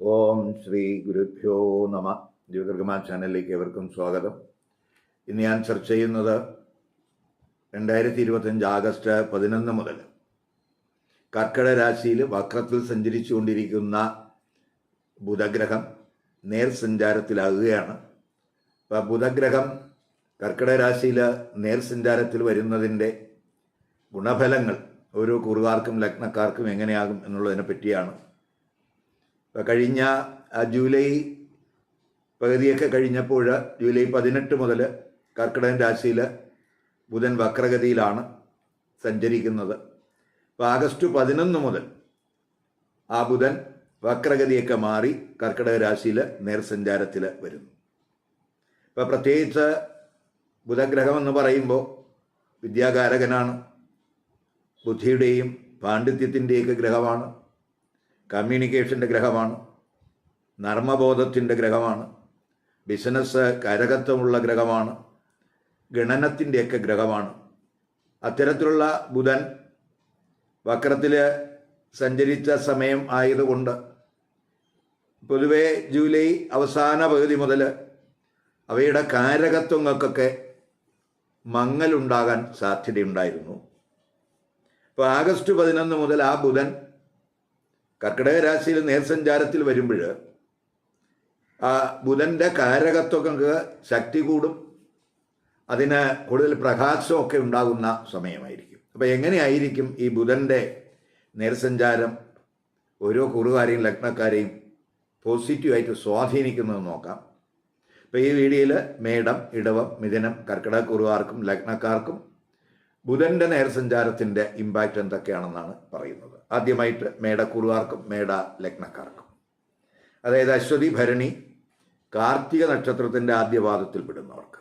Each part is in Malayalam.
ഓം ശ്രീ ഗുരുഭ്യോ നമ. ജ്യോതിർഗമ ചാനലിലേക്ക് ഏവർക്കും സ്വാഗതം. ഇന്ന് ഞാൻ ചർച്ച ചെയ്യുന്നത് രണ്ടായിരത്തി ഇരുപത്തഞ്ച് ആഗസ്റ്റ് പതിനൊന്ന് മുതൽ കർക്കിടക രാശിയിൽ വക്രത്തിൽ സഞ്ചരിച്ചുകൊണ്ടിരിക്കുന്ന ബുധഗ്രഹം നേർ സഞ്ചാരത്തിലാകുകയാണ്. അപ്പോൾ ബുധഗ്രഹം കർക്കിടക രാശിയിൽ നേർ സഞ്ചാരത്തിൽ വരുന്നതിന്റെ ഗുണഫലങ്ങൾ ഓരോ കുറുകാർക്കും ലഗ്നക്കാർക്കും എങ്ങനെയാകും എന്നുള്ളതിനെ പറ്റിയാണ് കഴിഞ്ഞ ജൂലൈ പകുതിയൊക്കെ കഴിഞ്ഞപ്പോൾ ജൂലൈ പതിനെട്ട് മുതൽ കർക്കിടകൻ രാശിയിൽ ബുധൻ വക്രഗതിയിലാണ് സഞ്ചരിക്കുന്നത്. അപ്പോൾ ആഗസ്റ്റ് പതിനൊന്ന് മുതൽ ആ ബുധൻ വക്രഗതിയൊക്കെ മാറി കർക്കിടക രാശിയിൽ നേർസഞ്ചാരത്തിൽ വരുന്നു. ഇപ്പോൾ പ്രത്യേകിച്ച് ബുധഗ്രഹം എന്ന് പറയുമ്പോൾ വിദ്യാകാരകനാണ് ബുദ്ധിയുടെയും പാണ്ഡിത്യത്തിന്റെയൊക്കെ ഗ്രഹമാണ്. കമ്മ്യൂണിക്കേഷന്റെ ഗ്രഹമാണ് നർമ്മബോധത്തിന്റെ ഗ്രഹമാണ് ബിസിനസ് കരകത്വമുള്ള ഗ്രഹമാണ് ഗണനത്തിന്റെയൊക്കെ ഗ്രഹമാണ്. അത്തരത്തിലുള്ള ബുധൻ വക്രത്തിൽ സഞ്ചരിച്ച സമയം ആയതുകൊണ്ട് പൊതുവെ ജൂലൈ അവസാന പകുതി മുതൽ അവയുടെ കാരകത്വങ്ങൾക്കൊക്കെ മങ്ങലുണ്ടാകാൻ സാധ്യതയുണ്ടായിരുന്നു. അപ്പോൾ ആഗസ്റ്റ് പതിനൊന്ന് മുതൽ ആ ബുധൻ കർക്കിടക രാശിയിൽ നേർസഞ്ചാരത്തിൽ വരുമ്പോൾ ആ ബുധന്റെ കാരകത്വങ്ങൾക്ക് ശക്തി കൂടും. അതിന് കൂടുതൽ പ്രകാശമൊക്കെ ഉണ്ടാകുന്ന സമയമായിരിക്കും. അപ്പോൾ എങ്ങനെയായിരിക്കും ഈ ബുധന്റെ നേർസഞ്ചാരം? ഓരോ കുറുകാരെയും ലഗ്നക്കാരെയും പോസിറ്റീവായിട്ട് സ്വാധീനിക്കുന്നത് നോക്കാം. ഇപ്പോൾ ഈ വീഡിയോയിൽ മേടം ഇടവം മിഥുനം കർക്കിടക കുറുകാർക്കും ലഗ്നക്കാർക്കും ബുധന്റെ നേർസഞ്ചാരത്തിന്റെ ഇമ്പാക്റ്റ് എന്തൊക്കെയാണെന്നാണ് പറയുന്നത്. ആദ്യമായിട്ട് മേടക്കുറുകാർക്കും മേട ലഗ്നക്കാർക്കും. അതായത് അശ്വതി ഭരണി കാർത്തിക നക്ഷത്രത്തിന്റെ ആദ്യപാദത്തിൽ പെടുന്നവർക്ക്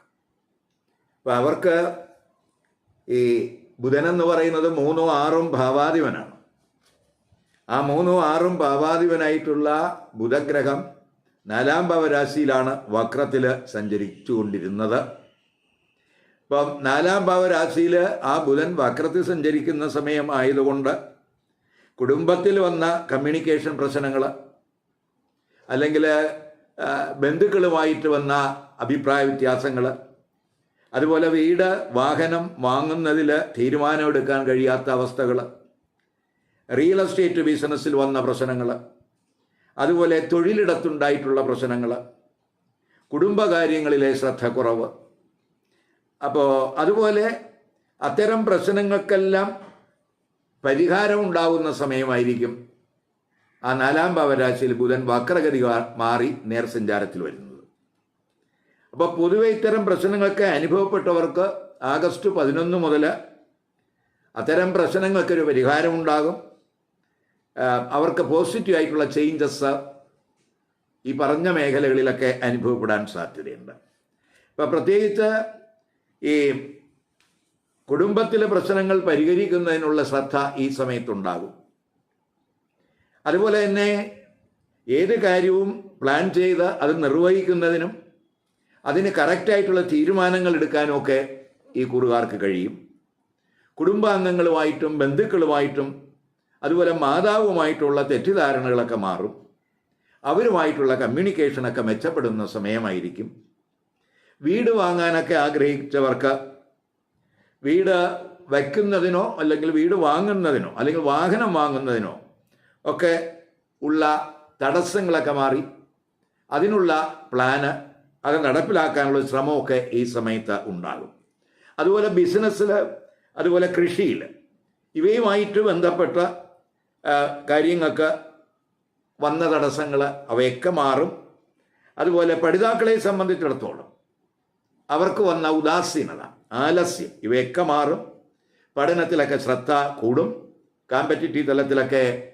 അപ്പം അവർക്ക് ഈ ബുധൻ എന്ന് പറയുന്നത് മൂന്നോ ആറും ഭാവാധിപനാണ്. ആ മൂന്നോ ആറും ഭാവാധിപനായിട്ടുള്ള ബുധഗ്രഹം നാലാം ഭാവരാശിയിലാണ് വക്രത്തിൽ സഞ്ചരിച്ചുകൊണ്ടിരുന്നത്. ഇപ്പം നാലാം ഭാവരാശിയിൽ ആ ബുധൻ വക്രത്തിൽ സഞ്ചരിക്കുന്ന സമയം ആയതുകൊണ്ട് കുടുംബത്തിൽ വന്ന കമ്മ്യൂണിക്കേഷൻ പ്രശ്നങ്ങൾ അല്ലെങ്കിൽ ബന്ധുക്കളുമായിട്ട് വന്ന അഭിപ്രായ വ്യത്യാസങ്ങൾ അതുപോലെ വീട് വാഹനം വാങ്ങുന്നതിൽ തീരുമാനമെടുക്കാൻ കഴിയാത്ത അവസ്ഥകൾ റിയൽ എസ്റ്റേറ്റ് ബിസിനസ്സിൽ വന്ന പ്രശ്നങ്ങൾ അതുപോലെ തൊഴിലിടത്തുണ്ടായിട്ടുള്ള പ്രശ്നങ്ങൾ കുടുംബകാര്യങ്ങളിലെ ശ്രദ്ധക്കുറവ് അപ്പോൾ അതുപോലെ അത്തരം പ്രശ്നങ്ങൾക്കെല്ലാം പരിഹാരം ഉണ്ടാകുന്ന സമയമായിരിക്കും. ആ നാലാം ഭാവരാശിയിൽ ബുധൻ വക്രഗതി മാറി നേർസഞ്ചാരത്തിൽ വരുന്നത്. അപ്പോൾ പൊതുവെ ഇത്തരം പ്രശ്നങ്ങളൊക്കെ അനുഭവപ്പെട്ടവർക്ക് ആഗസ്റ്റ് പതിനൊന്ന് മുതൽ അത്തരം പ്രശ്നങ്ങൾക്കൊരു പരിഹാരമുണ്ടാകും അവർക്ക് പോസിറ്റീവ് ആയിട്ടുള്ള ചേഞ്ചസ് ഈ പറഞ്ഞ മേഖലകളിലൊക്കെ അനുഭവപ്പെടാൻ സാധ്യതയുണ്ട്. ഇപ്പം പ്രത്യേകിച്ച് ഈ കുടുംബത്തിലെ പ്രശ്നങ്ങൾ പരിഹരിക്കുന്നതിനുള്ള ശ്രദ്ധ ഈ സമയത്തുണ്ടാകും. അതുപോലെ തന്നെ ഏത് കാര്യവും പ്ലാൻ ചെയ്ത് അത് നിർവഹിക്കുന്നതിനും അതിന് കറക്റ്റായിട്ടുള്ള തീരുമാനങ്ങൾ എടുക്കാനുമൊക്കെ ഈ കുറുകാർക്ക് കഴിയും. കുടുംബാംഗങ്ങളുമായിട്ടും ബന്ധുക്കളുമായിട്ടും അതുപോലെ മാതാവുമായിട്ടുള്ള തെറ്റിദ്ധാരണകളൊക്കെ മാറും. അവരുമായിട്ടുള്ള കമ്മ്യൂണിക്കേഷനൊക്കെ മെച്ചപ്പെടുന്ന സമയമായിരിക്കും. വീട് വാങ്ങാനൊക്കെ ആഗ്രഹിച്ചവർക്ക് വീട് വയ്ക്കുന്നതിനോ അല്ലെങ്കിൽ വീട് വാങ്ങുന്നതിനോ അല്ലെങ്കിൽ വാഹനം വാങ്ങുന്നതിനോ ഒക്കെ ഉള്ള തടസ്സങ്ങളൊക്കെ മാറി. അതിനുള്ള പ്ലാന് അത് നടപ്പിലാക്കാനുള്ള ശ്രമമൊക്കെ ഈ സമയത്ത് ഉണ്ടാകും. അതുപോലെ ബിസിനസ്സിൽ അതുപോലെ കൃഷിയിൽ ഇവയുമായിട്ട് ബന്ധപ്പെട്ട കാര്യങ്ങൾക്ക് വന്ന തടസ്സങ്ങൾ അവയൊക്കെ മാറും. അതുപോലെ പഠിതാക്കളെ സംബന്ധിച്ചിടത്തോളം അവർക്ക് വന്ന ഉദാസീനത ആലസ്യം. ഇവയൊക്കെ മാറും. പഠനത്തിലൊക്കെ ശ്രദ്ധ കൂടും. കോമ്പറ്റിറ്റീവ് തലത്തിലൊക്കെ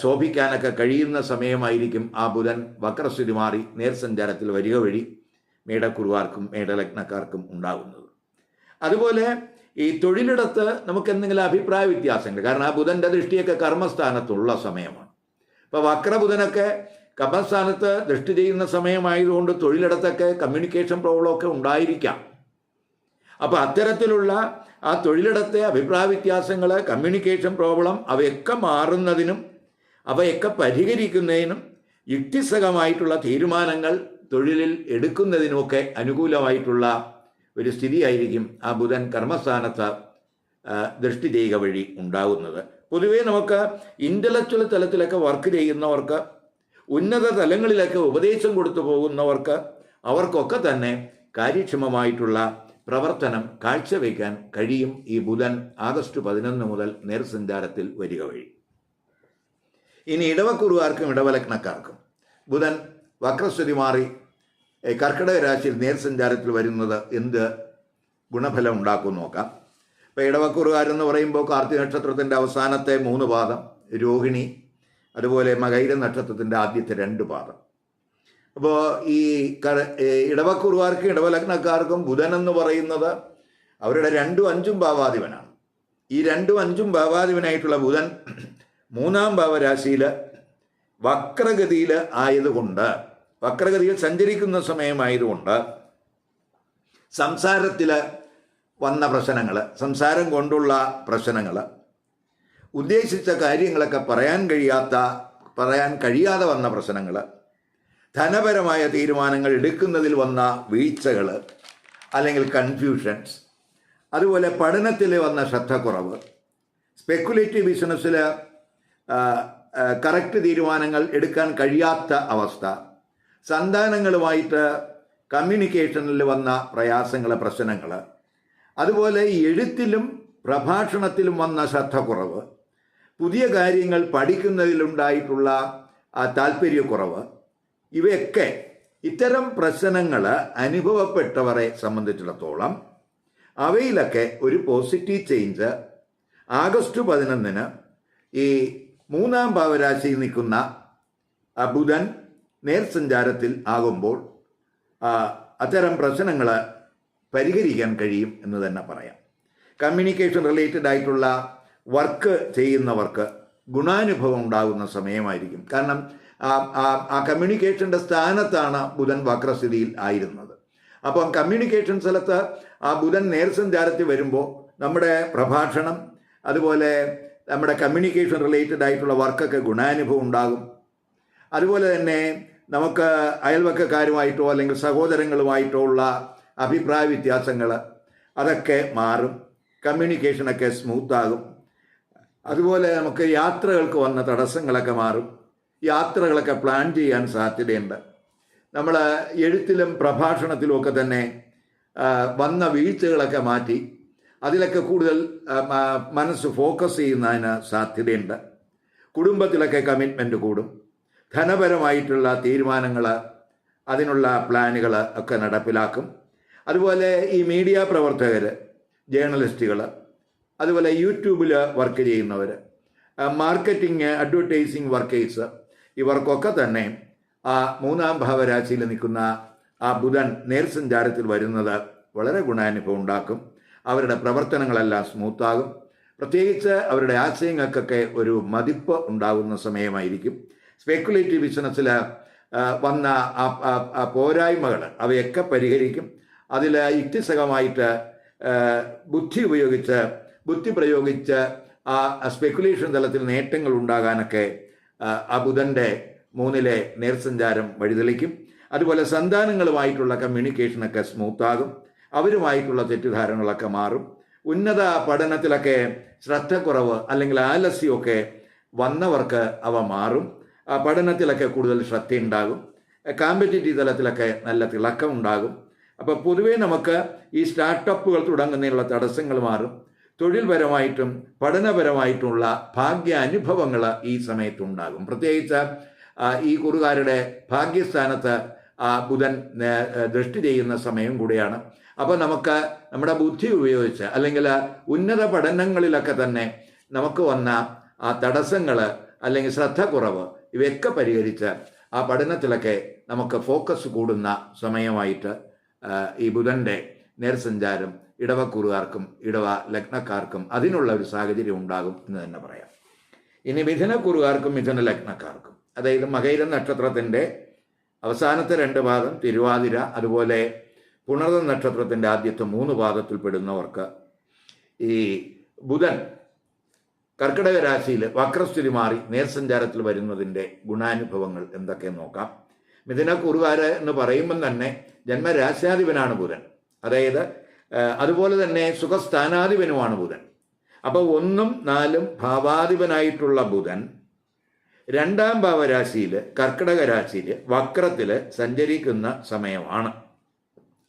ശോഭിക്കാനൊക്കെ കഴിയുന്ന സമയമായിരിക്കും ആ ബുധൻ വക്രസ്ഥിതി മാറി നേർസഞ്ചാരത്തിൽ വരിക വഴി മേടക്കുറുവാർക്കും മേടലഗ്നക്കാർക്കും ഉണ്ടാകുന്നത്. അതുപോലെ ഈ തൊഴിലിടത്ത് നമുക്ക് എന്തെങ്കിലും അഭിപ്രായ വ്യത്യാസങ്ങൾ? കാരണം ആ ബുധന്റെ ദൃഷ്ടിയൊക്കെ കർമ്മസ്ഥാനത്തുള്ള സമയമാണ്. അപ്പോൾ വക്രബുധനൊക്കെ കർമ്മസ്ഥാനത്ത് ദൃഷ്ടി ചെയ്യുന്ന സമയമായതുകൊണ്ട് തൊഴിലിടത്തൊക്കെ കമ്മ്യൂണിക്കേഷൻ പ്രോബ്ലമൊക്കെ ഉണ്ടായിരിക്കാം. അപ്പോൾ അത്തരത്തിലുള്ള ആ തൊഴിലിടത്തെ അഭിപ്രായ വ്യത്യാസങ്ങൾ കമ്മ്യൂണിക്കേഷൻ പ്രോബ്ലം അവയൊക്കെ മാറുന്നതിനും അവയൊക്കെ പരിഹരിക്കുന്നതിനും യുക്തിസഹമായിട്ടുള്ള തീരുമാനങ്ങൾ തൊഴിലിൽ എടുക്കുന്നതിനുമൊക്കെ അനുകൂലമായിട്ടുള്ള ഒരു സ്ഥിതിയായിരിക്കും ആ ബുധൻ കർമ്മസ്ഥാനത്ത് ദൃഷ്ടി ചെയ്യുക വഴി ഉണ്ടാകുന്നത്. പൊതുവേ നമുക്ക് ഇന്റലക്ച്വൽ തലത്തിലൊക്കെ വർക്ക് ചെയ്യുന്നവർക്ക് ഉന്നത തലങ്ങളിലൊക്കെ ഉപദേശം കൊടുത്തു പോകുന്നവർക്ക് അവർക്കൊക്കെ തന്നെ കാര്യക്ഷമമായിട്ടുള്ള പ്രവർത്തനം കാഴ്ചവെക്കാൻ കഴിയും ഈ ബുധൻ ആഗസ്റ്റ് പതിനൊന്ന് മുതൽ നേർസഞ്ചാരത്തിൽ വരിക വഴി. ഇനി ഇടവക്കുറുകാർക്കും ഇടവലഗ്നക്കാർക്കും. ബുധൻ വക്രസ്ഥിതി മാറി കർക്കിടക രാശിയിൽ നേർസഞ്ചാരത്തിൽ വരുന്നത് എന്ത് ഗുണഫലം ഉണ്ടാക്കും നോക്കാം. ഇപ്പോൾ ഇടവക്കുറുകാരെന്ന് പറയുമ്പോൾ കാർത്തിക നക്ഷത്രത്തിന്റെ അവസാനത്തെ മൂന്ന് പാദം രോഹിണി അതുപോലെ മകൈര നക്ഷത്രത്തിന്റെ ആദ്യത്തെ രണ്ട് പാദം. അപ്പോൾ ഈ കര ഏ, ഇടവലഗ്നക്കാർക്കും ബുധൻ എന്ന് പറയുന്നത് അവരുടെ രണ്ടും അഞ്ചും ഭാവാധിപനാണ്. ഈ രണ്ടും അഞ്ചും ഭാവാധിപനായിട്ടുള്ള ബുധൻ മൂന്നാം ഭാവരാശിയിൽ വക്രഗതിയിൽ ആയതുകൊണ്ട് വക്രഗതിയിൽ സഞ്ചരിക്കുന്ന സമയമായതുകൊണ്ട് സംസാരത്തിൽ വന്ന പ്രശ്നങ്ങൾ സംസാരം കൊണ്ടുള്ള പ്രശ്നങ്ങൾ ഉദ്ദേശിച്ച കാര്യങ്ങളൊക്കെ പറയാൻ കഴിയാത്ത പറയാൻ കഴിയാതെ വന്ന പ്രശ്നങ്ങൾ ധനപരമായ തീരുമാനങ്ങൾ എടുക്കുന്നതിൽ വന്ന വീഴ്ചകൾ അല്ലെങ്കിൽ കൺഫ്യൂഷൻസ് അതുപോലെ പഠനത്തിൽ വന്ന ശ്രദ്ധക്കുറവ് സ്പെക്കുലേറ്റീവ് ബിസിനസ്സിൽ കറക്റ്റ് തീരുമാനങ്ങൾ എടുക്കാൻ കഴിയാത്ത അവസ്ഥ സന്താനങ്ങളുമായിട്ട് കമ്മ്യൂണിക്കേഷനിൽ വന്ന പ്രയാസങ്ങൾ പ്രശ്നങ്ങൾ അതുപോലെ എഴുത്തിലും പ്രഭാഷണത്തിലും വന്ന ശ്രദ്ധക്കുറവ് പുതിയ കാര്യങ്ങൾ പഠിക്കുന്നതിലുണ്ടായിട്ടുള്ള താല്പര്യക്കുറവ് ഇവയൊക്കെ ഇത്തരം പ്രശ്നങ്ങൾ അനുഭവപ്പെട്ടവരെ സംബന്ധിച്ചിടത്തോളം അവയിലൊക്കെ ഒരു പോസിറ്റീവ് ചേഞ്ച് ആഗസ്റ്റ് പതിനൊന്നിന് ഈ മൂന്നാം ഭാവരാശിയിൽ നിൽക്കുന്ന ബുധൻ നേർസഞ്ചാരത്തിൽ ആകുമ്പോൾ അത്തരം പ്രശ്നങ്ങൾ പരിഹരിക്കാൻ കഴിയും എന്ന് തന്നെ പറയാം. കമ്മ്യൂണിക്കേഷൻ റിലേറ്റഡ് ആയിട്ടുള്ള വർക്ക് ചെയ്യുന്നവർക്ക് ഗുണാനുഭവം ഉണ്ടാകുന്ന സമയമായിരിക്കും. കാരണം ആ- കമ്മ്യൂണിക്കേഷന്റെ സ്ഥാനത്താണ് ബുധൻ വക്രസ്ഥിതിയിൽ ആയിരുന്നത്. അപ്പം കമ്മ്യൂണിക്കേഷൻ സ്ഥലത്ത് ആ ബുധൻ നേർസഞ്ചാരത്തിൽ വരുമ്പോൾ നമ്മുടെ പ്രഭാഷണം അതുപോലെ നമ്മുടെ കമ്മ്യൂണിക്കേഷൻ റിലേറ്റഡ് ആയിട്ടുള്ള വർക്കൊക്കെ ഗുണാനുഭവം ഉണ്ടാകും. അതുപോലെ തന്നെ നമുക്ക് അയൽവക്കക്കാരുമായിട്ടോ അല്ലെങ്കിൽ സഹോദരങ്ങളുമായിട്ടോ ഉള്ള അഭിപ്രായ വ്യത്യാസങ്ങൾ അതൊക്കെ മാറും. കമ്മ്യൂണിക്കേഷനൊക്കെ സ്മൂത്താകും അതുപോലെ നമുക്ക് യാത്രകൾക്ക് വന്ന തടസ്സങ്ങളൊക്കെ മാറും. യാത്രകളൊക്കെ പ്ലാൻ ചെയ്യാൻ സാധ്യതയുണ്ട്. നമ്മൾ എഴുത്തിലും പ്രഭാഷണത്തിലും ഒക്കെ തന്നെ വന്ന വീഴ്ചകളൊക്കെ മാറ്റി അതിലൊക്കെ കൂടുതൽ മനസ്സ് ഫോക്കസ് ചെയ്യുന്നതിന് സാധ്യതയുണ്ട്. കുടുംബത്തിലൊക്കെ കമ്മിറ്റ്മെന്റ് കൂടും. ധനപരമായിട്ടുള്ള തീരുമാനങ്ങൾ അതിനുള്ള പ്ലാനുകൾ ഒക്കെ നടപ്പിലാക്കും. അതുപോലെ ഈ മീഡിയ പ്രവർത്തകർ ജേർണലിസ്റ്റുകൾ അതുപോലെ യൂട്യൂബിൽ വർക്ക് ചെയ്യുന്നവർ മാർക്കറ്റിംഗ് അഡ്വർടൈസിങ് വർക്കേഴ്സ് ഇവർക്കൊക്കെ തന്നെ ആ മൂന്നാം ഭാവരാശിയിൽ നിൽക്കുന്ന ആ ബുധൻ നേർസഞ്ചാരത്തിൽ വരുന്നത് വളരെ ഗുണാനുഭവം ഉണ്ടാക്കും. അവരുടെ പ്രവർത്തനങ്ങളെല്ലാം സ്മൂത്താകും. പ്രത്യേകിച്ച് അവരുടെ ആശയങ്ങൾക്കൊക്കെ ഒരു മതിപ്പ് ഉണ്ടാകുന്ന സമയമായിരിക്കും. സ്പെക്കുലേറ്റീവ് ബിസിനസ്സിൽ വന്ന ആ പോരായ്മകൾ അവയൊക്കെ പരിഹരിക്കും. അതിൽ യുക്തിസഹമായിട്ട് ബുദ്ധി ഉപയോഗിച്ച് ബുദ്ധി പ്രയോഗിച്ച് ആ സ്പെക്കുലേഷൻ തലത്തിൽ നേട്ടങ്ങൾ ഉണ്ടാകാനൊക്കെ ആ, ബുധന്റെ മൂന്നിലെ നേർസഞ്ചാരം വഴിതെളിക്കും. അതുപോലെ സന്താനങ്ങളുമായിട്ടുള്ള കമ്മ്യൂണിക്കേഷനൊക്കെ സ്മൂത്താകും അവരുമായിട്ടുള്ള തെറ്റിദ്ധാരണകളൊക്കെ മാറും. ഉന്നത പഠനത്തിലൊക്കെ ശ്രദ്ധക്കുറവ് അല്ലെങ്കിൽ ആലസ്യമൊക്കെ വന്നവർക്ക് അവ മാറും. പഠനത്തിലൊക്കെ കൂടുതൽ ശ്രദ്ധയുണ്ടാകും. കാമ്പറ്റേറ്റീവ് തലത്തിലൊക്കെ നല്ല തിളക്കം ഉണ്ടാകും അപ്പോൾ പൊതുവേ നമുക്ക് ഈ സ്റ്റാർട്ടപ്പുകൾ തുടങ്ങുന്നതിനുള്ള തടസ്സങ്ങൾ മാറും. തൊഴിൽപരമായിട്ടും പഠനപരമായിട്ടുമുള്ള ഭാഗ്യാനുഭവങ്ങൾ ഈ സമയത്തുണ്ടാകും. പ്രത്യേകിച്ച് ഈ കുറുകാരുടെ ഭാഗ്യസ്ഥാനത്ത് ബുധൻ ദൃഷ്ടി ചെയ്യുന്ന സമയം കൂടിയാണ്. അപ്പോൾ നമുക്ക് നമ്മുടെ ബുദ്ധി ഉപയോഗിച്ച് അല്ലെങ്കിൽ ഉന്നത പഠനങ്ങളിലൊക്കെ തന്നെ നമുക്ക് വന്ന ആ തടസ്സങ്ങൾ അല്ലെങ്കിൽ ശ്രദ്ധക്കുറവ് ഇവയൊക്കെ പരിഹരിച്ച് ആ പഠനത്തിലൊക്കെ നമുക്ക് ഫോക്കസ് കൂടുന്ന സമയമായിട്ട് ഈ ബുധന്റെ നേർസഞ്ചാരം ഇടവക്കുറുകാർക്കും ഇടവ ലഗ്നക്കാർക്കും അതിനുള്ള ഒരു സാഹചര്യം ഉണ്ടാകും എന്ന് തന്നെ പറയാം. ഇനി മിഥുനക്കുറുകാർക്കും മിഥുന ലഗ്നക്കാർക്കും. അതായത് മകൈര നക്ഷത്രത്തിന്റെ അവസാനത്തെ രണ്ട് ഭാഗം തിരുവാതിര അതുപോലെ പുണർത നക്ഷത്രത്തിന്റെ ആദ്യത്തെ മൂന്ന് ഭാഗത്തിൽപ്പെടുന്നവർക്ക് ഈ ബുധൻ കർക്കിടക രാശിയിൽ വക്രസ്ഥിതി മാറി നേർസഞ്ചാരത്തിൽ വരുന്നതിന്റെ ഗുണാനുഭവങ്ങൾ എന്തൊക്കെ നോക്കാം. മിഥുനക്കുറുകാര് എന്ന് പറയുമ്പം തന്നെ ജന്മരാശ്യാധിപനാണ് ബുധൻ. അതായത് അതുപോലെ തന്നെ സുഖസ്ഥാനാധിപനുമാണ് ബുധൻ. അപ്പോൾ ഒന്നും നാലും ഭാവാധിപനായിട്ടുള്ള ബുധൻ രണ്ടാം ഭാവരാശിയിൽ കർക്കിടക രാശിയിൽ വക്രത്തിൽ സഞ്ചരിക്കുന്ന സമയമാണ്.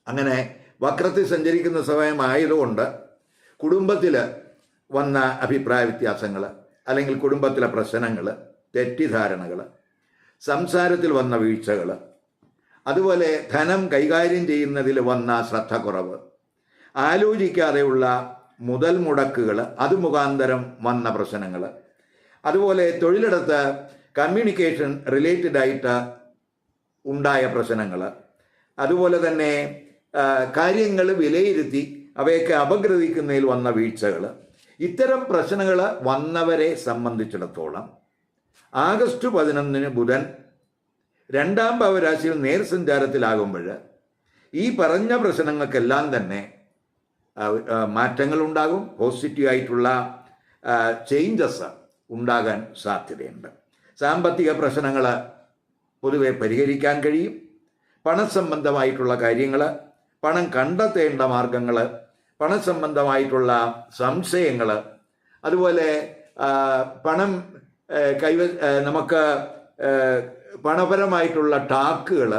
അങ്ങനെ വക്രത്തിൽ സഞ്ചരിക്കുന്ന സമയമായതുകൊണ്ട് കുടുംബത്തിൽ വന്ന അഭിപ്രായ വ്യത്യാസങ്ങൾ അല്ലെങ്കിൽ കുടുംബത്തിലെ പ്രശ്നങ്ങൾ തെറ്റിദ്ധാരണകൾ സംസാരത്തിൽ വന്ന വീഴ്ചകൾ അതുപോലെ ധനം കൈകാര്യം ചെയ്യുന്നതിൽ വന്ന ശ്രദ്ധ കുറവ് ആലോചിക്കാതെയുള്ള മുതൽ മുടക്കുകൾ അത് മുഖാന്തരം വന്ന പ്രശ്നങ്ങൾ. അതുപോലെ തൊഴിലിടത്ത് കമ്മ്യൂണിക്കേഷൻ റിലേറ്റഡ് ആയിട്ട് ഉണ്ടായ പ്രശ്നങ്ങൾ. അതുപോലെ തന്നെ കാര്യങ്ങൾ വിലയിരുത്തി അവയൊക്കെ അപഗ്രഥിക്കുന്നതിൽ വന്ന വീഴ്ചകൾ. ഇത്തരം പ്രശ്നങ്ങൾ വന്നവരെ സംബന്ധിച്ചിടത്തോളം ആഗസ്റ്റ് പതിനൊന്നിന് ബുധൻ രണ്ടാം ഭവരാശിയിൽ നേർസഞ്ചാരത്തിലാകുമ്പോൾ ഈ പറഞ്ഞ പ്രശ്നങ്ങൾക്കെല്ലാം തന്നെ ആ, ഉണ്ടാകും പോസിറ്റീവ് ആയിട്ടുള്ള ചേഞ്ചസ് ഉണ്ടാകാൻ സാധ്യതയുണ്ട്. സാമ്പത്തിക പ്രശ്നങ്ങൾ പൊതുവെ പരിഹരിക്കാൻ കഴിയും. പണസംബന്ധമായിട്ടുള്ള കാര്യങ്ങൾ പണം കണ്ടെത്തേണ്ട മാർഗങ്ങൾ പണസംബന്ധമായിട്ടുള്ള സംശയങ്ങൾ അതുപോലെ പണം കൈവ നമുക്ക് പണപരമായിട്ടുള്ള ടാക്കുകൾ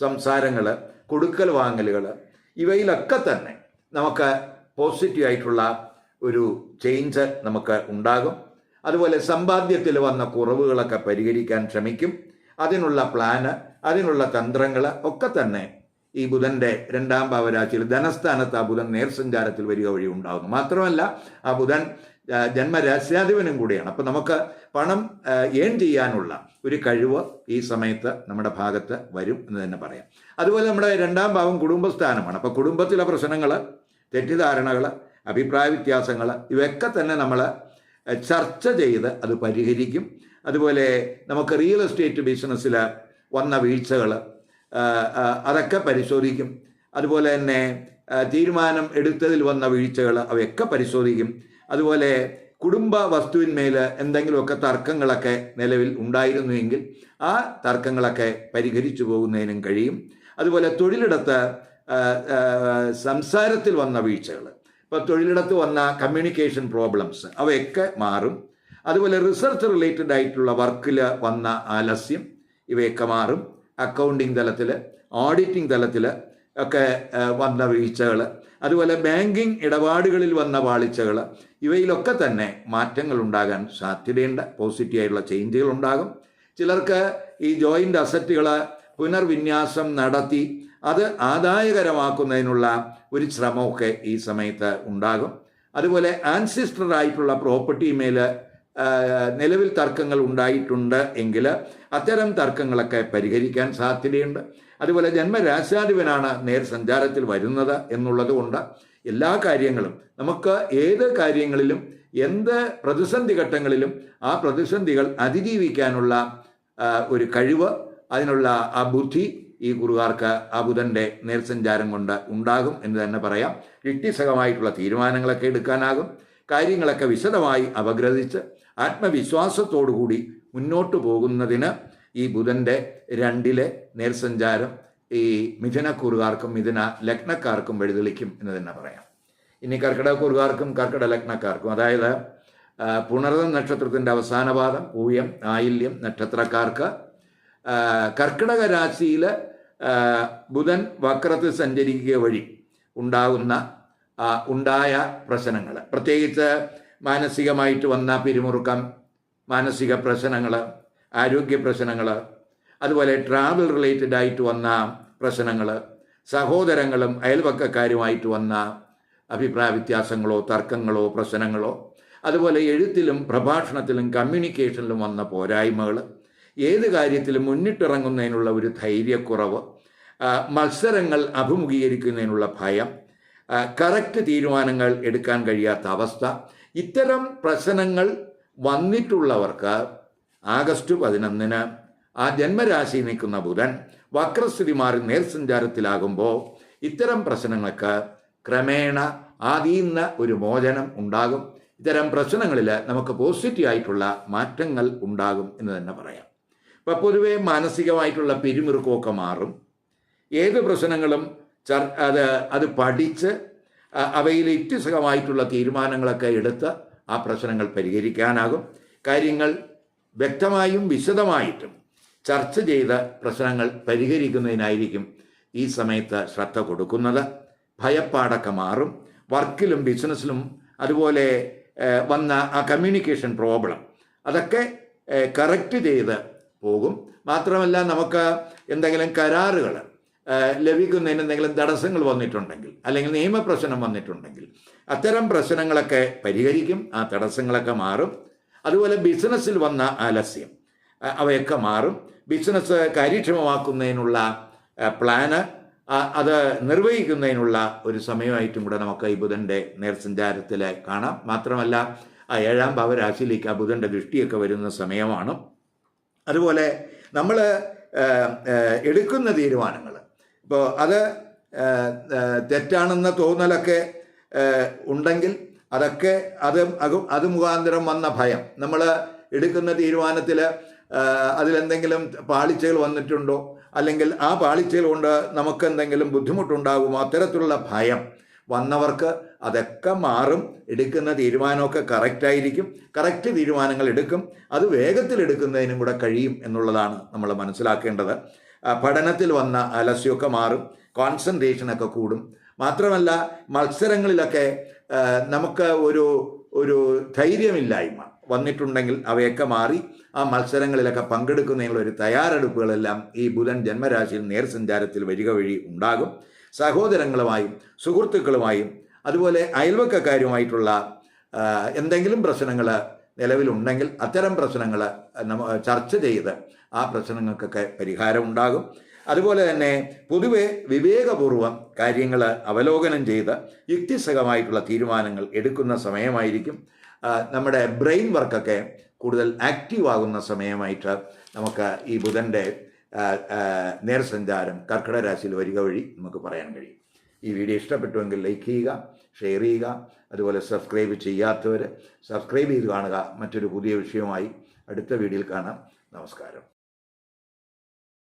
സംസാരങ്ങൾ കൊടുക്കൽ വാങ്ങലുകൾ ഇവയിലൊക്കെ തന്നെ നമുക്ക് പോസിറ്റീവ് ആയിട്ടുള്ള ഒരു ചേഞ്ച് നമുക്ക് ഉണ്ടാകും. അതുപോലെ സമ്പാദ്യത്തിൽ വന്ന കുറവുകളൊക്കെ പരിഹരിക്കാൻ ശ്രമിക്കും. അതിനുള്ള പ്ലാന് അതിനുള്ള തന്ത്രങ്ങൾ ഒക്കെ തന്നെ ഈ ബുധന്റെ രണ്ടാം ഭാവരാശിയിൽ ധനസ്ഥാനത്ത് ആ ബുധൻ നേർസഞ്ചാരത്തിൽ വരിക വഴി ഉണ്ടാകുന്നു. മാത്രമല്ല ആ ബുധൻ ജന്മരാശ്യാധിപനും കൂടിയാണ്. അപ്പം നമുക്ക് പണം ഏൺ ചെയ്യാനുള്ള ഒരു കഴിവ് ഈ സമയത്ത് നമ്മുടെ ഭാഗത്ത് വരും എന്ന് തന്നെ പറയാം. അതുപോലെ നമ്മുടെ രണ്ടാം ഭാവം കുടുംബസ്ഥാനമാണ്. അപ്പോൾ കുടുംബത്തിലെ പ്രശ്നങ്ങൾ തെറ്റിദ്ധാരണകൾ അഭിപ്രായ വ്യത്യാസങ്ങൾ ഇവയൊക്കെ തന്നെ നമ്മൾ ചർച്ച ചെയ്ത് അത് പരിഹരിക്കും. അതുപോലെ നമുക്ക് റിയൽ എസ്റ്റേറ്റ് ബിസിനസ്സിൽ വന്ന വീഴ്ചകൾ അതൊക്കെ പരിശോധിക്കും. അതുപോലെ തന്നെ തീരുമാനം എടുത്തതിൽ വന്ന വീഴ്ചകൾ അവയൊക്കെ പരിശോധിക്കും. അതുപോലെ കുടുംബ വസ്തുവിന്മേൽ എന്തെങ്കിലുമൊക്കെ തർക്കങ്ങളൊക്കെ നിലവിൽ ഉണ്ടായിരുന്നുവെങ്കിൽ ആ തർക്കങ്ങളൊക്കെ പരിഹരിച്ചു പോകുന്നതിനും കഴിയും. അതുപോലെ തൊഴിലിടത്ത് സംസാരത്തിൽ വന്ന വീഴ്ചകൾ ഇപ്പോൾ തൊഴിലിടത്ത് വന്ന കമ്മ്യൂണിക്കേഷൻ പ്രോബ്ലംസ് അവയൊക്കെ മാറും. അതുപോലെ റിസർച്ച് റിലേറ്റഡ് ആയിട്ടുള്ള വർക്കിൽ വന്ന ആലസ്യം ഇവയൊക്കെ മാറും. അക്കൗണ്ടിങ് തലത്തിൽ ഓഡിറ്റിംഗ് തലത്തിൽ ഒക്കെ വന്ന വീഴ്ചകൾ അതുപോലെ ബാങ്കിങ് ഇടപാടുകളിൽ വന്ന പാളിച്ചകൾ ഇവയിലൊക്കെ തന്നെ മാറ്റങ്ങൾ ഉണ്ടാകാൻ സാധ്യതയുണ്ട്. പോസിറ്റീവ് ആയിട്ടുള്ള ചേഞ്ചുകൾ ഉണ്ടാകും. ചിലർക്ക് ഈ ജോയിന്റ് അസറ്റുകൾ പുനർവിന്യാസം നടത്തി അത് ആദായകരമാക്കുന്നതിനുള്ള ഒരു ശ്രമമൊക്കെ ഈ സമയത്ത് ഉണ്ടാകും. അതുപോലെ ആൻസിസ്റ്റർ ആയിട്ടുള്ള പ്രോപ്പർട്ടി മേൽ നിലവിൽ തർക്കങ്ങൾ ഉണ്ടായിട്ടുണ്ട് എങ്കിൽ അത്തരം തർക്കങ്ങളൊക്കെ പരിഹരിക്കാൻ സാധ്യതയുണ്ട്. അതുപോലെ ജന്മരാശാധിപനാണ് നേർ സഞ്ചാരത്തിൽ വരുന്നത് എന്നുള്ളത് കൊണ്ട് എല്ലാ കാര്യങ്ങളും നമുക്ക് ഏത് കാര്യങ്ങളിലും എന്ത് പ്രതിസന്ധി ഘട്ടങ്ങളിലും ആ പ്രതിസന്ധികൾ അതിജീവിക്കാനുള്ള ഒരു കഴിവ് അതിനുള്ള ആ ബുദ്ധി ഈ കുറുകാർക്ക് ആ ബുധന്റെ നേർസഞ്ചാരം കൊണ്ട് ഉണ്ടാകും എന്ന് തന്നെ പറയാം. യുക്തിസഹമായിട്ടുള്ള തീരുമാനങ്ങളൊക്കെ എടുക്കാനാകും. കാര്യങ്ങളൊക്കെ വിശദമായി അപഗ്രഥിച്ച് ആത്മവിശ്വാസത്തോടുകൂടി മുന്നോട്ട് പോകുന്നതിന് ഈ ബുധന്റെ രണ്ടിലെ നേർസഞ്ചാരം ഈ മിഥുനക്കൂറുകാർക്കും മിഥുന ലഗ്നക്കാർക്കും വഴിതെളിക്കും എന്ന് തന്നെ പറയാം. ഇനി കർക്കിടകക്കൂറുകാർക്കും കർക്കിട ലഗ്നക്കാർക്കും അതായത് പുണർത നക്ഷത്രത്തിന്റെ അവസാന പാദം പൂയം ആയില്യം നക്ഷത്രക്കാർക്ക് കർക്കിടക രാശിയിൽ ബുധൻ വക്രത്തിൽ സഞ്ചരിക്കുക വഴി ഉണ്ടാകുന്ന ഉണ്ടായ പ്രശ്നങ്ങൾ പ്രത്യേകിച്ച് മാനസികമായിട്ട് വന്ന പിരിമുറുക്കം മാനസിക പ്രശ്നങ്ങൾ ആരോഗ്യ പ്രശ്നങ്ങൾ അതുപോലെ ട്രാവൽ റിലേറ്റഡ് ആയിട്ട് വന്ന പ്രശ്നങ്ങൾ സഹോദരങ്ങളും അയൽവക്കക്കാരുമായിട്ട് വന്ന അഭിപ്രായ വ്യത്യാസങ്ങളോ തർക്കങ്ങളോ പ്രശ്നങ്ങളോ അതുപോലെ എഴുത്തിലും പ്രഭാഷണത്തിലും കമ്മ്യൂണിക്കേഷനിലും വന്ന പോരായ്മകൾ ഏത് കാര്യത്തിലും മുന്നിട്ടിറങ്ങുന്നതിനുള്ള ഒരു ധൈര്യക്കുറവ് മത്സരങ്ങൾ അഭിമുഖീകരിക്കുന്നതിനുള്ള ഭയം കറക്റ്റ് തീരുമാനങ്ങൾ എടുക്കാൻ കഴിയാത്ത അവസ്ഥ. ഇത്തരം പ്രശ്നങ്ങൾ വന്നിട്ടുള്ളവർക്ക് ആഗസ്റ്റ് പതിനൊന്നിന് ആ ജന്മരാശി നിൽക്കുന്ന ബുധൻ വക്രസ്ഥിതി മാറി നേർസഞ്ചാരത്തിലാകുമ്പോൾ ഇത്തരം പ്രശ്നങ്ങൾക്ക് ക്രമേണ ആദീന്ന ഒരു മോചനം ഉണ്ടാകും. ഇത്തരം പ്രശ്നങ്ങളിൽ നമുക്ക് പോസിറ്റീവായിട്ടുള്ള മാറ്റങ്ങൾ ഉണ്ടാകും എന്ന് തന്നെ പറയാം. അപ്പോൾ പൊതുവെ മാനസികമായിട്ടുള്ള പിരിമുറുക്കമൊക്കെ മാറും. ഏത് പ്രശ്നങ്ങളും ചർ അത് അത് പഠിച്ച് അവയിൽ യുക്തിസഹമായിട്ടുള്ള തീരുമാനങ്ങളൊക്കെ എടുത്ത് ആ പ്രശ്നങ്ങൾ പരിഹരിക്കാനാകും. കാര്യങ്ങൾ വ്യക്തമായും വിശദമായിട്ടും ചർച്ച ചെയ്ത് പ്രശ്നങ്ങൾ പരിഹരിക്കുന്നതിനായിരിക്കും ഈ സമയത്ത് ശ്രദ്ധ കൊടുക്കുന്നത്. ഭയപ്പാടൊക്കെ മാറും. വർക്കിലും ബിസിനസ്സിലും അതുപോലെ വന്ന ആ കമ്മ്യൂണിക്കേഷൻ പ്രോബ്ലം അതൊക്കെ കറക്റ്റ് ചെയ്ത് പോകും. മാത്രമല്ല നമുക്ക് എന്തെങ്കിലും കരാറുകൾ ലഭിക്കുന്നതിന് എന്തെങ്കിലും തടസ്സങ്ങൾ വന്നിട്ടുണ്ടെങ്കിൽ അല്ലെങ്കിൽ നിയമപ്രശ്നം വന്നിട്ടുണ്ടെങ്കിൽ അത്തരം പ്രശ്നങ്ങളൊക്കെ പരിഹരിക്കും. ആ തടസ്സങ്ങളൊക്കെ മാറും. അതുപോലെ ബിസിനസ്സിൽ വന്ന ആലസ്യം അവയൊക്കെ മാറും. ബിസിനസ് കാര്യക്ഷമമാക്കുന്നതിനുള്ള പ്ലാന് അത് നിർവഹിക്കുന്നതിനുള്ള ഒരു സമയമായിട്ടും കൂടെ നമുക്ക് ഈ ബുധന്റെ നേർസഞ്ചാരത്തിൽ കാണാം. മാത്രമല്ല ആ ഏഴാം ഭാവരാശിയിലേക്ക് ആ ബുധന്റെ ദൃഷ്ടിയൊക്കെ വരുന്ന സമയമാണ്. അതുപോലെ നമ്മൾ എടുക്കുന്ന തീരുമാനങ്ങൾ ഇപ്പോൾ അത് തെറ്റാണെന്ന തോന്നലൊക്കെ ഉണ്ടെങ്കിൽ അതൊക്കെ അത് അത് മുഖാന്തരം വന്ന ഭയം. നമ്മൾ എടുക്കുന്ന തീരുമാനത്തിൽ അതിലെന്തെങ്കിലും പാളിച്ചകൾ വന്നിട്ടുണ്ടോ? അല്ലെങ്കിൽ ആ പാളിച്ചകൾ കൊണ്ട് നമുക്ക് എന്തെങ്കിലും ബുദ്ധിമുട്ടുണ്ടാകുമോ? അത്തരത്തിലുള്ള ഭയം. വന്നവർക്ക് അതൊക്കെ മാറും. എടുക്കുന്ന തീരുമാനമൊക്കെ കറക്റ്റായിരിക്കും കറക്റ്റ് തീരുമാനങ്ങൾ എടുക്കും. അത് വേഗത്തിൽ എടുക്കുന്നതിനും കൂടെ കഴിയും എന്നുള്ളതാണ് നമ്മൾ മനസ്സിലാക്കേണ്ടത്. പഠനത്തിൽ വന്ന അലസ്യമൊക്കെ മാറും. കോൺസെൻട്രേഷനൊക്കെ കൂടും. മാത്രമല്ല മത്സരങ്ങളിലൊക്കെ നമുക്ക് ഒരു ഒരു ധൈര്യമില്ലായ്മ വന്നിട്ടുണ്ടെങ്കിൽ അവയൊക്കെ മാറി ആ മത്സരങ്ങളിലൊക്കെ പങ്കെടുക്കുന്നതിനുള്ള ഒരു തയ്യാറെടുപ്പുകളെല്ലാം ഈ ബുധൻ ജന്മരാശിയിൽ നേർസഞ്ചാരത്തിൽ വരിക വഴി ഉണ്ടാകും. സഹോദരങ്ങളുമായും സുഹൃത്തുക്കളുമായും അതുപോലെ അയൽവക്കക്കാരുമായിട്ടുള്ള എന്തെങ്കിലും പ്രശ്നങ്ങൾ നിലവിലുണ്ടെങ്കിൽ അത്തരം പ്രശ്നങ്ങൾ ചർച്ച ചെയ്ത് ആ പ്രശ്നങ്ങൾക്കൊക്കെ പരിഹാരം ഉണ്ടാകും. അതുപോലെ തന്നെ പൊതുവെ വിവേകപൂർവം കാര്യങ്ങൾ അവലോകനം ചെയ്ത് യുക്തിസഹമായിട്ടുള്ള തീരുമാനങ്ങൾ എടുക്കുന്ന സമയമായിരിക്കും. നമ്മുടെ ബ്രെയിൻ വർക്കൊക്കെ കൂടുതൽ ആക്റ്റീവ് ആകുന്ന സമയമായിട്ട് നമുക്ക് ഈ ബുധന്റെ നേർസഞ്ചാരം കർക്കിടരാശിയിൽ വരിക വഴി നമുക്ക് പറയാൻ കഴിയും. ഈ വീഡിയോ ഇഷ്ടപ്പെട്ടുവെങ്കിൽ ലൈക്ക് ചെയ്യുക ഷെയർ ചെയ്യുക അതുപോലെ സബ്സ്ക്രൈബ് ചെയ്യാത്തവർ സബ്സ്ക്രൈബ് ചെയ്ത് കാണുക. മറ്റൊരു പുതിയ വിഷയവുമായി അടുത്ത വീഡിയോയിൽ കാണാം. നമസ്കാരം.